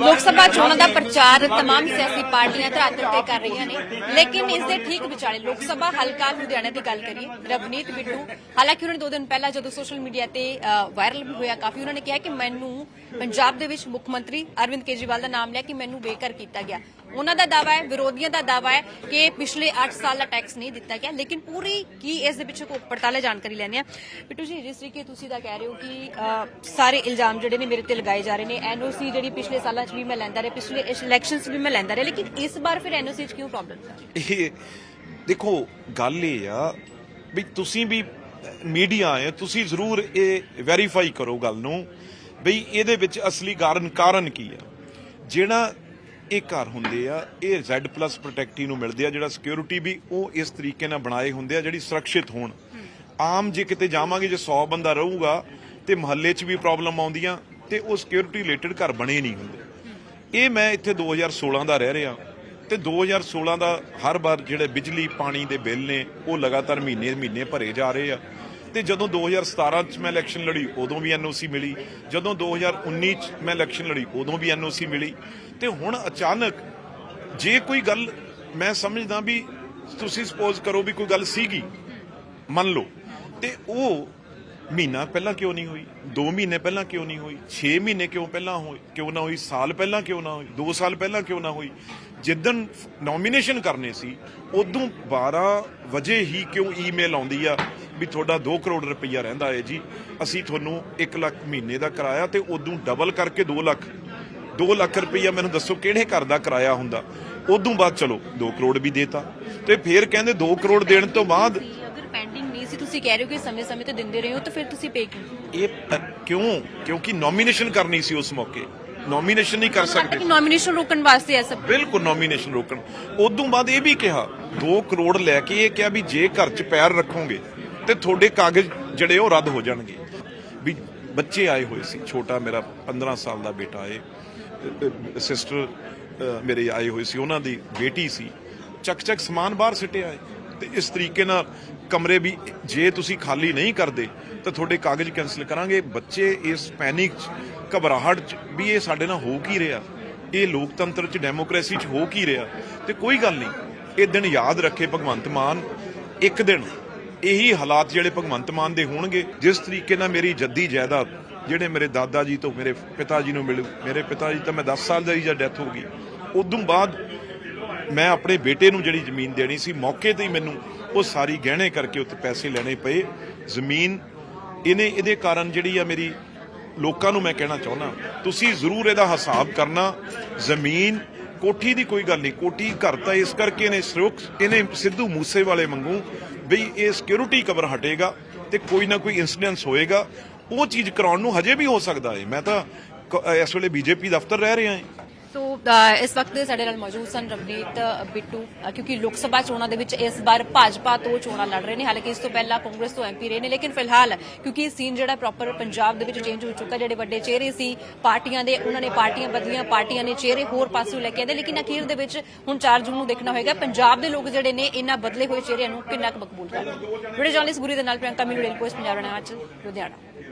ਲੋਕ ਸਭਾ ਚੋਣਾਂ ਦਾ ਪ੍ਰਚਾਰ तमाम ਸਿਆਸੀ ਪਾਰਟੀਆਂ ਧਰਾਤਲ ਤੇ ਕਰ ਰਹੀਆਂ ਨੇ ਲੇਕਿਨ ਇਸ ਦੇ ਠੀਕ ਵਿਚਾਲੇ ਲੋਕ ਸਭਾ ਹਲਕਾ ਲੁਧਿਆਣਾ ਦੀ ਗੱਲ ਕਰੀਏ ਰਵਨੀਤ ਬਿੱਟੂ ਹਾਲਾਂਕਿ ਉਹਨਾਂ ਨੇ ਦੋ ਦਿਨ ਪਹਿਲਾਂ ਜਦੋਂ ਸੋਸ਼ਲ ਮੀਡੀਆ ਤੇ ਵਾਇਰਲ ਵੀ ਹੋਇਆ ਕਾਫੀ ਉਹਨਾਂ ਨੇ ਕਿਹਾ ਕਿ ਮੈਨੂੰ ਪੰਜਾਬ ਦੇ ਵਿੱਚ ਮੁੱਖ ਮੰਤਰੀ ਅਰਵਿੰਦ ਕੇਜਰੀਵਾਲ ਦਾ ਨਾਮ ਲਿਆ ਕਿ ਮੈਨੂੰ ਬੇਕਰ ਕੀਤਾ ਗਿਆ ਉਹਨਾਂ ਦਾ ਦਾਵਾ ਹੈ, ਵਿਰੋਧੀਆਂ ਦਾ ਦਾਵਾ ਹੈ ਕਿ ਪਿਛਲੇ 8 ਸਾਲ ਦਾ ਟੈਕਸ ਨਹੀਂ ਦਿੱਤਾ ਗਿਆ, ਲੇਕਿਨ ਪੂਰੀ ਕੀ ਇਸ ਦੇ ਪਿੱਛੇ ਕੋਈ ਪੜਤਾਲੇ ਜਾਣਕਾਰੀ ਲੈਣੇ ਆ ਬਿੱਟੂ ਜੀ, ਜਿਸ ਤਰੀਕੇ ਤੁਸੀਂ ਤਾਂ ਕਹਿ ਰਹੇ ਹੋ ਕਿ ਸਾਰੇ ਇਲਜ਼ਾਮ ਜਿਹੜੇ ਨੇ ਮੇਰੇ ਤੇ ਲਗਾਏ ਜਾ ਰਹੇ ਨੇ ਐਨਓਸੀ ਜਿਹੜੀ ਪਿਛਲੇ ਸਾਲਾਂ 'ਚ ਵੀ ਮੈਂ ਲੈਂਦਾ ਰਿਹਾ, ਪਿਛਲੇ ਇਲੈਕਸ਼ਨਸ ਵੀ ਮੈਂ ਲੈਂਦਾ ਰਿਹਾ, ਲੇਕਿਨ ਇਸ ਵਾਰ ਫਿਰ ਐਨਓਸੀ 'ਚ ਕਿਉਂ ਪ੍ਰੋਬਲਮ ਇਹ ਦੇਖੋ, ਗੱਲ ਇਹ ਆ ਵੀ ਤੁਸੀਂ ਵੀ ਮੀਡੀਆ ਹੈ, ਤੁਸੀਂ ਜ਼ਰੂਰ ਇਹ ਵੈਰੀਫਾਈ ਕਰੋ ਗੱਲ ਨੂੰ ਬਈ ਇਹਦੇ ਵਿੱਚ ਅਸਲੀ ਕਾਰਨ ਕਾਰਨ ਕੀ ਆ? ਜਿਹੜਾ ਇਹ ਘਰ ਹੁੰਦੇ ਆ, ਇਹ Z+ ਪ੍ਰੋਟੈਕਟੀ ਨੂੰ ਮਿਲਦੇ ਆ, ਜਿਹੜਾ ਸਿਕਿਉਰਿਟੀ ਵੀ ਉਹ ਇਸ ਤਰੀਕੇ ਨਾਲ ਬਣਾਏ ਹੁੰਦੇ ਆ, ਜਿਹੜੀ ਸੁਰੱਖਿਅਤ ਹੋਣ। ਆਮ ਜੇ ਕਿਤੇ ਜਾਵਾਂਗੇ, ਜੇ 100 ਬੰਦਾ ਰਹੂਗਾ ਤੇ ਮਹੱਲੇ 'ਚ ਵੀ ਪ੍ਰੋਬਲਮ ਆਉਂਦੀਆਂ ਤੇ ਉਹ ਸਿਕਿਉਰਿਟੀ ਰਿਲੇਟਡ ਘਰ ਬਣੇ ਨਹੀਂ ਹੁੰਦੇ। ਇਹ ਮੈਂ ਇੱਥੇ 2016 ਦਾ ਰਹਿ ਰਿਹਾ। ਤੇ 2016 ਦਾ ਹਰ ਵਾਰ ਜਿਹੜੇ ਬਿਜਲੀ, ਪਾਣੀ ਦੇ ਬਿੱਲ ਨੇ, ਉਹ ਲਗਾਤਾਰ ਮਹੀਨੇ ਮਹੀਨੇ ਭਰੇ ਜਾ ਰਹੇ ਆ। ਤੇ ਜਦੋਂ 2017 ਚ ਮੈਂ ਇਲੈਕਸ਼ਨ ਲੜੀ, ਉਦੋਂ ਵੀ ਐਨਓਸੀ ਮਿਲੀ। ਜਦੋਂ 2019 ਚ ਮੈਂ ਇਲੈਕਸ਼ਨ ਲੜੀ, ਉਦੋਂ ਵੀ ਐਨਓਸੀ ਮਿਲੀ। ਤੇ ਹੁਣ ਅਚਾਨਕ ਜੇ ਕੋਈ ਗੱਲ ਮੈਂ ਸਮਝਦਾ ਵੀ ਤੁਸੀਂ ਸਪੋਜ਼ ਕਰੋ ਵੀ ਕੋਈ ਗੱਲ ਸੀਗੀ, ਮੰਨ ਲਓ। ਤੇ ਉਹ ਮਹੀਨਾ ਪਹਿਲਾਂ ਕਿਉਂ ਨਹੀਂ ਹੋਈ? 2 ਮਹੀਨੇ ਪਹਿਲਾਂ ਕਿਉਂ ਨਹੀਂ ਹੋਈ? 6 ਮਹੀਨੇ ਕਿਉਂ ਪਹਿਲਾਂ ਹੋਈ? ਕਿਉਂ ਨਾ ਹੋਈ? ਸਾਲ ਪਹਿਲਾਂ ਕਿਉਂ ਨਾ ਹੋਈ? 2 ਸਾਲ ਪਹਿਲਾਂ ਕਿਉਂ ਨਾ ਹੋਈ? ਜਿੱਦਣ ਨੋਮੀਨੇਸ਼ਨ ਕਰਨੇ ਸੀ, ਉਦੋਂ 12 ਵਜੇ ਹੀ ਕਿਉਂ ਈਮੇਲ ਆਉਂਦੀ ਆ ਵੀ ਤੁਹਾਡਾ 2 ਕਰੋੜ ਰੁਪਈਆ ਰਹਿੰਦਾ ਹੈ ਜੀ। ਅਸੀਂ ਤੁਹਾਨੂੰ 1 ਲੱਖ ਮਹੀਨੇ ਦਾ ਕਿਰਾਇਆ ਤੇ ਉਦੋਂ ਡਬਲ ਕਰਕੇ 2 ਲੱਖ। 2 ਲੱਖ ਰੁਪਈਆ ਮੈਨੂੰ ਦੱਸੋ ਕਿਹੜੇ ਘਰ ਦਾ ਕਿਰਾਇਆ ਹੁੰਦਾ? ਉਦੋਂ ਬਾਅਦ ਚਲੋ 2 ਕਰੋੜ ਵੀ ਦੇਤਾ। ਤੇ ਫਿਰ ਕਹਿੰਦੇ 2 ਕਰੋੜ ਦੇਣ ਤੋਂ ਬਾਅਦ ਅਗਰ ਪੈਂਡਿੰਗ ਨਹੀਂ ਸੀ ਤੁਸੀਂ ਕਹਿ ਰਹੇ ਹੋ ਕਿ ਸਮੇਂ-ਸਮੇਂ ਤੇ ਦਿੰਦੇ ਰਹੇ ਹੋ ਤਾਂ ਫਿਰ ਤੁਸੀਂ ਪੇ ਕਿਉਂ? ਇਹ ਪ- ਕਿਉਂ? ਕਿਉਂਕਿ ਨੋਮੀਨੇਸ਼ਨ ਕਰਨੀ ਸੀ ਉਸ ਮੌਕੇ। ਨੋਮੀਨੇਸ਼ਨ ਨਹੀਂ ਕਰ ਕਿ ਸਕਦੇ। ਨੋਮੀਨੇਸ਼ਨ ਰੋਕਣ ਵਾਸਤੇ ਇਹ ਸਭ ਬਿਲਕੁਲ ਨੋਮੀਨੇਸ਼ਨ ਰੋਕਣ। ਉਦੋਂ ਬਾਅਦ ਇਹ ਵੀ ਕਿਹਾ 2 ਕਰੋੜ ਲੈ ਕੇ ਇਹ ਕਿਹਾ ਵੀ ਜੇ ਘਰ 'ਚ ਪੈਰ ਰੱਖੋਗੇ ਤੇ ਤੁਹਾਡੇ ਕਾਗਜ਼ ਜਿਹੜੇ ਉਹ ਰੱਦ ਹੋ ਜਾਣਗੇ। ਵੀ ਬੱਚੇ ਆਏ ਹੋਏ ਸੀ ਛੋਟਾ ਮੇਰਾ 15 ਸਾਲ ਦਾ ਬੇਟਾ ਹੈ ਸਿਸਟਰ ਮੇਰੇ ਆਏ ਹੋਏ ਸੀ ਉਹਨਾਂ ਦੀ ਬੇਟੀ ਸੀ। ਚੱਕ ਚੱਕ ਸਮਾਨ ਬਾਹਰ ਸਿੱਟਿਆ ਹੈ। ਤੇ ਇਸ ਤਰੀਕੇ ਨਾਲ ਕਮਰੇ ਵੀ ਜੇ ਤੁਸੀਂ ਖਾਲੀ ਨਹੀਂ ਕਰਦੇ, ਤਾਂ ਤੁਹਾਡੇ ਕਾਗਜ਼ ਕੈਨਸਲ ਕਰਾਂਗੇ। ਬੱਚੇ ਇਸ ਪੈਨਿਕ ਚ, ਘਬਰਾਹਟ ਚ ਵੀ ਇਹ ਸਾਡੇ ਨਾਲ ਹੋ ਕੀ ਰਿਹਾ? ਇਹ ਲੋਕਤੰਤਰ ਚ ਡੈਮੋਕ੍ਰੇਸੀ ਚ ਹੋ ਕੀ ਰਿਹਾ? ਤੇ ਕੋਈ ਗੱਲ ਨਹੀਂ, ਇਹ ਦਿਨ ਯਾਦ ਰੱਖੇ ਭਗਵੰਤ ਮਾਨ। ਇੱਕ ਦਿਨ ਇਹੀ ਹਾਲਾਤ ਜਿਹੜੇ ਭਗਵੰਤ ਮਾਨ ਦੇ ਹੋਣਗੇ, ਜਿਸ ਤਰੀਕੇ ਨਾਲ ਮੇਰੀ ਜੱਦੀ ਜਾਇਦਾਦ, ਜਿਹੜੇ ਮੇਰੇ ਦਾਦਾ ਜੀ ਤੋਂ, ਮੇਰੇ ਪਿਤਾ ਜੀ ਨੂੰ ਮਿਲੂ, ਮੇਰੇ ਪਿਤਾ ਜੀ ਤਾਂ ਮੈਂ 10 ਸਾਲ ਦਾ ਹੀ ਜਦ ਡੈਥ ਹੋ ਗਈ, ਉਦੋਂ ਬਾਅਦ ਮੈਂ ਆਪਣੇ ਬੇਟੇ ਨੂੰ ਜਿਹੜੀ ਜ਼ਮੀਨ ਦੇਣੀ ਸੀ, ਮੌਕੇ ਤੇ ਹੀ ਮੈਨੂੰ ਉਹ ਸਾਰੀ ਗਹਿਣੇ ਕਰਕੇ ਉੱਤੇ ਪੈਸੇ ਲੈਣੇ ਪਏ। ਜ਼ਮੀਨ ਇਹਨੇ, ਇਹਦੇ ਕਾਰਨ ਜਿਹੜੀ ਆ ਮੇਰੀ ਲੋਕਾਂ ਨੂੰ ਮੈਂ ਕਹਿਣਾ ਚਾਹੁੰਦਾ, ਤੁਸੀਂ ਜ਼ਰੂਰ ਇਹਦਾ ਹਿਸਾਬ ਕਰਨਾ। ਜ਼ਮੀਨ ਕੋਠੀ ਦੀ ਕੋਈ ਗੱਲ ਨਹੀਂ, ਕੋਠੀ ਘਰ ਤਾਂ ਇਸ ਕਰਕੇ ਨੇ ਸਰੁਖ ਇਹਨੇ ਸਿੱਧੂ ਮੂਸੇ ਵਾਲੇ ਮੰਗੂ ਵੀ ਇਹ ਸਿਕਿਉਰਿਟੀ ਕਵਰ ਹਟੇਗਾ ਤੇ ਕੋਈ ਨਾ ਕੋਈ ਇਨਸੀਡੈਂਸ ਹੋਏਗਾ। ਉਹ ਚੀਜ਼ ਕਰਾਉਣ ਨੂੰ ਹਜੇ ਵੀ ਹੋ ਸਕਦਾ ਹੈ ਮੈਂ ਤਾਂ ਕ- ਇਸ ਵੇਲੇ ਬੀਜੇਪੀ ਦਫ਼ਤਰ ਰਹਿ ਰਿਹਾ ਹਾਂ ਸੋ ਇਸ ਵਕਤ ਸਾਡੇ ਨਾਲ ਮੌਜੂਦ ਸਨ ਰਵਨੀਤ ਬਿੱਟੂ ਕਿਉਂਕਿ ਲੋਕ ਸਭਾ ਚੋਣਾਂ ਦੇ ਵਿੱਚ ਇਸ ਵਾਰ ਭਾਜਪਾ ਤੋਂ ਚੋਣਾਂ ਲੜ ਰਹੇ ਨੇ। ਹਾਲਾਂਕਿ ਇਸ ਤੋਂ ਪਹਿਲਾਂ ਕਾਂਗਰਸ ਤੋਂ ਐਮਪੀ ਰਹੇ ਨੇ, ਲੇਕਿਨ ਫਿਲਹਾਲ ਕਿਉਂਕਿ ਸੀਨ ਜਿਹੜਾ ਪ੍ਰੋਪਰ ਪੰਜਾਬ ਦੇ ਵਿੱਚ ਚੇਂਜ ਹੋ ਚੁੱਕਾ, ਜਿਹੜੇ ਵੱਡੇ ਚਿਹਰੇ ਸੀ, ਪਾਰਟੀਆਂ ਦੇ, ਉਹਨਾਂ ਨੇ ਪਾਰਟੀਆਂ ਬਦਲੀਆਂ, ਪਾਰਟੀਆਂ ਨੇ ਚਿਹਰੇ ਹੋਰ ਪਾਸੋਂ ਲੈ ਕੇ ਆਂਦੇ, ਲੇਕਿਨ ਅਖੀਰ ਦੇ ਵਿੱਚ ਹੁਣ 4 ਜੂਨ ਨੂੰ ਦੇਖਣਾ ਹੋਏਗਾ, ਪੰਜਾਬ ਦੇ ਲੋਕ ਜਿਹੜੇ ਨੇ, ਇਹਨਾਂ ਬਦਲੇ ਹੋਏ ਚਿਹਰਿਆਂ ਨੂੰ ਕਿੰਨਾ ਕੁ ਮਕਬੂਲ ਕਰਦੇ ਵੀਡੀਓ ਜਰਨਲਿਸਟ ਗੁਰੀ ਦੇ ਨਾਲ ਪ੍ਰਿਯੰਕਾ ਮੀਡੀਆ ਰਿਪੋਰਟ ਪੰਜਾਬ ਰਣਾ ਚ ਲੁਧਿਆਣਾ।